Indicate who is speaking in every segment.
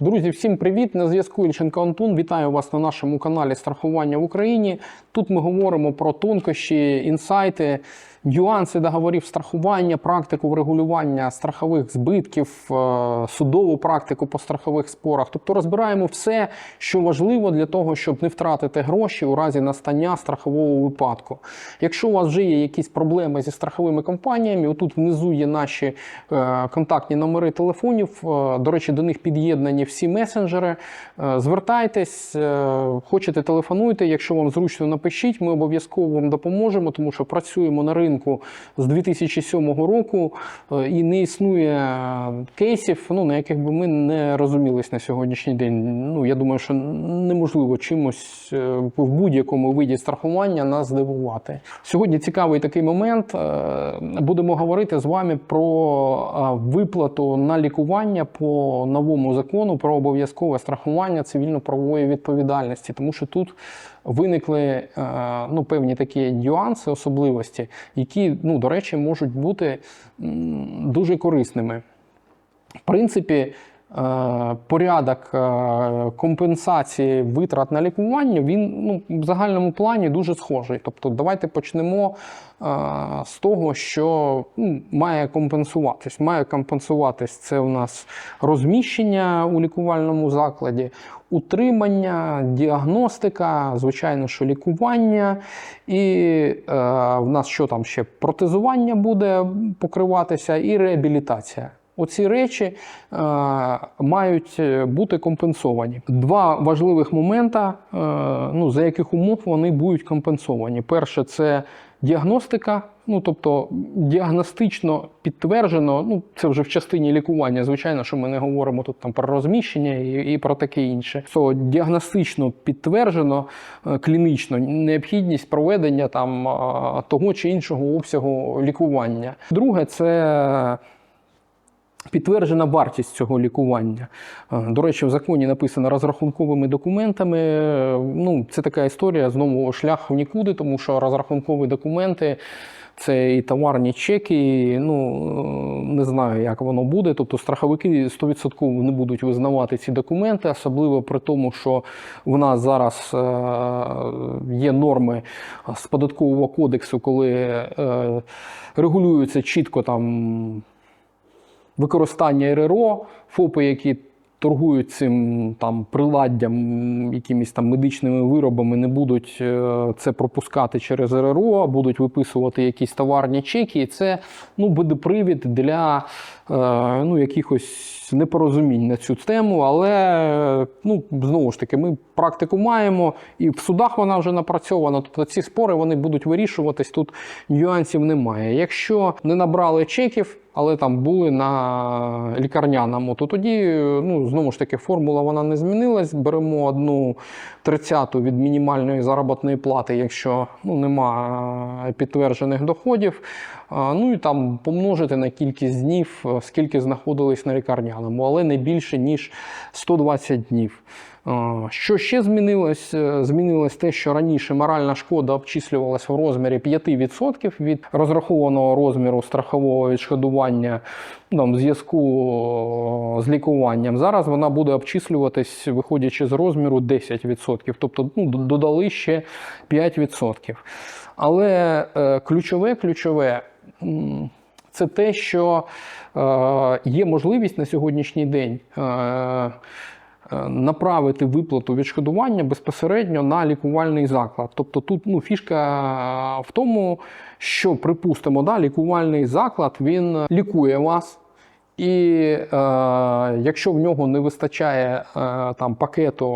Speaker 1: Друзі, всім привіт! На зв'язку Ільченко Антон. Вітаю вас на нашому каналі Страхування в Україні. Тут ми говоримо про тонкощі, інсайти, нюанси договорів страхування, практику врегулювання страхових збитків, е, судову практику по страхових спорах. Тобто розбираємо все, що важливо для того, щоб не втратити гроші у разі настання страхового випадку. Якщо у вас вже є якісь проблеми зі страховими компаніями, отут внизу є наші е, контактні номери телефонів. Е, До речі, до них під'єднані всі месенджери. Звертайтесь, хочете телефонуйте. Якщо вам зручно, напишіть. Ми обов'язково вам допоможемо, тому що працюємо на ринку з 2007 року е, і не існує кейсів, ну на яких би ми не розумілись на сьогоднішній день. Ну я думаю, що неможливо чимось е, в будь-якому виді страхування нас здивувати. Сьогодні цікавий такий момент. Е, Будемо говорити з вами про е, виплату на лікування по новому закону про обов'язкове страхування цивільно-правової відповідальності, тому що тут виникли е, ну, певні такі нюанси, особливості, які, ну, до речі, можуть бути дуже корисними. В принципі, порядок е, компенсації витрат на лікування він ну, в загальному плані дуже схожий. Тобто, давайте почнемо е, з того, що ну, має компенсуватись. Має компенсуватись це у нас розміщення у лікувальному закладі, утримання, діагностика, звичайно, що лікування, і е, в нас що там ще протезування буде покриватися, і реабілітація. Оці речі е, мають бути компенсовані. Два важливих момента, е, ну, за яких умов вони будуть компенсовані. Перше, це діагностика, ну тобто діагностично підтверджено, ну це вже в частині лікування. Звичайно, що ми не говоримо тут там про розміщення і, і про таке інше. То діагностично підтверджено е, клінічно необхідність проведення там е, того чи іншого обсягу лікування. Друге, це Підтверджена вартість цього лікування. Е, До речі, в законі написано розрахунковими документами. Е, Ну, це така історія знову шлях в нікуди, тому що розрахункові документи. Це і товарні чеки, і, ну е, не знаю, як воно буде. Тобто страховики 100% не будуть визнавати ці документи, особливо при тому, що в нас зараз є норми з податкового кодексу, коли регулюються чітко там використання РРО, ФОПи, які торгують цим там приладдям, якимись там медичними виробами, не будуть е, це пропускати через РРО, будуть виписувати якісь товарні чеки. І це ну, буде привід для е, ну, якихось непорозумінь на цю тему. Але ну, знову ж таки, ми практику маємо, і в судах вона вже напрацьована. Тобто ці спори вони будуть вирішуватись. Тут нюансів немає. Якщо не набрали чеків, але там були на лікарняному, то тоді, ну знову ж таки, формула вона не змінилась. Беремо одну тридцяту від мінімальної заробітної плати, якщо ну, нема підтверджених доходів. Ну і там помножити на кількість днів, е, скільки знаходились на лікарняному, але не більше ніж 120 днів. Що ще змінилось? Е, Змінилось те, що раніше моральна шкода обчислювалася в розмірі 5% від розрахованого розміру страхового відшкодування там, в зв'язку з лікуванням. Зараз вона буде обчислюватись, виходячи з розміру 10%. Тобто ну, додали ще 5%. Але е, ключове, ключове. Це те, що е, є можливість на сьогоднішній день е, е, направити виплату відшкодування безпосередньо на лікувальний заклад. Тобто тут ну, фішка в тому, що, припустимо, да, лікувальний заклад він лікує вас. І е, якщо в нього не вистачає е, там пакету,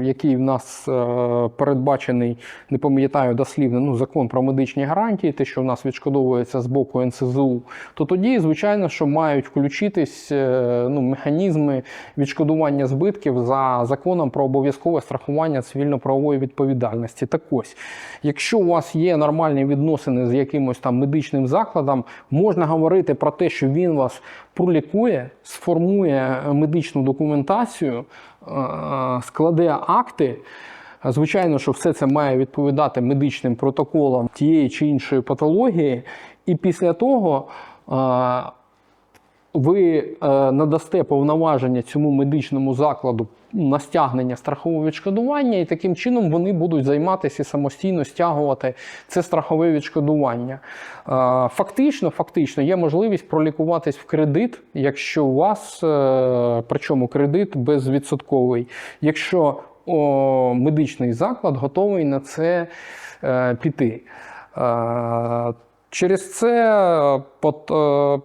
Speaker 1: е, який в нас е, передбачений, не пам'ятаю дослівно, ну, закон про медичні гарантії, те, що в нас відшкодовується з боку НСЗУ, то тоді, звичайно, що мають включитись е, ну, механізми відшкодування збитків за законом про обов'язкове страхування цивільно-правової відповідальності. Так ось, якщо у вас є нормальні відносини з якимось там медичним закладом, можна говорити про те, що він вас пролікує, сформує медичну документацію, е, складе акти. Звичайно, що все це має відповідати медичним протоколам тієї чи іншої патології, і після того е, ви е, надасте повноваження цьому медичному закладу на стягнення страхового відшкодування, і таким чином вони будуть займатися самостійно стягувати це страхове відшкодування. Е, Фактично, фактично є можливість пролікуватись в кредит, якщо у вас, е, причому кредит безвідсотковий, якщо медичний заклад готовий на це піти. Через це е,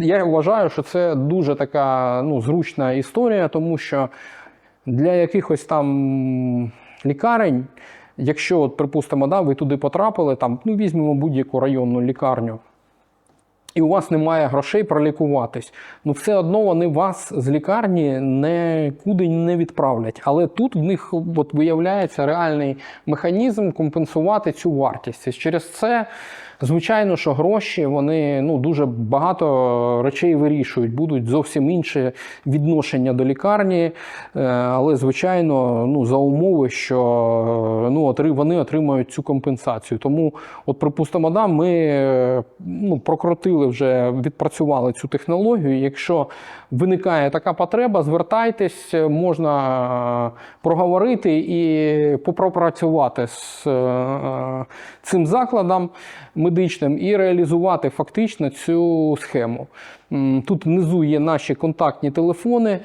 Speaker 1: я вважаю, що це дуже така ну, зручна історія, тому що для якихось там лікарень, якщо, от, припустимо, да, ви туди потрапили, там, ну, візьмемо будь-яку районну лікарню, і у вас немає грошей пролікуватись, ну все одно вони вас з лікарні нікуди не відправлять. Але тут в них от, виявляється реальний механізм компенсувати цю вартість. І через це, звичайно, що гроші вони ну, дуже багато речей вирішують, будуть зовсім інше відношення до лікарні. Е, Але, звичайно, ну, за умови, що е, ну, вони отримають цю компенсацію. Тому, от, припустимо, да, ми е, ну, прокрутили вже, відпрацювали цю технологію. Якщо виникає така потреба, звертайтесь, можна е, проговорити і попропрацювати з е, цим закладом медичним і реалізувати фактично цю схему. Тут внизу є наші контактні телефони, е,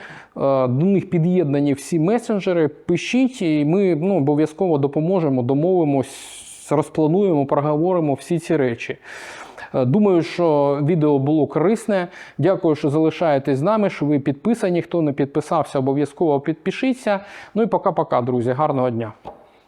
Speaker 1: до них під'єднані всі месенджери. Пишіть, і ми ну, обов'язково допоможемо, домовимось, розплануємо, проговоримо всі ці речі. Е, Думаю, що відео було корисне. Дякую, що залишаєтесь з нами, що ви підписані. Хто не підписався, обов'язково підпишіться. Ну і пока-пока, друзі. Гарного дня.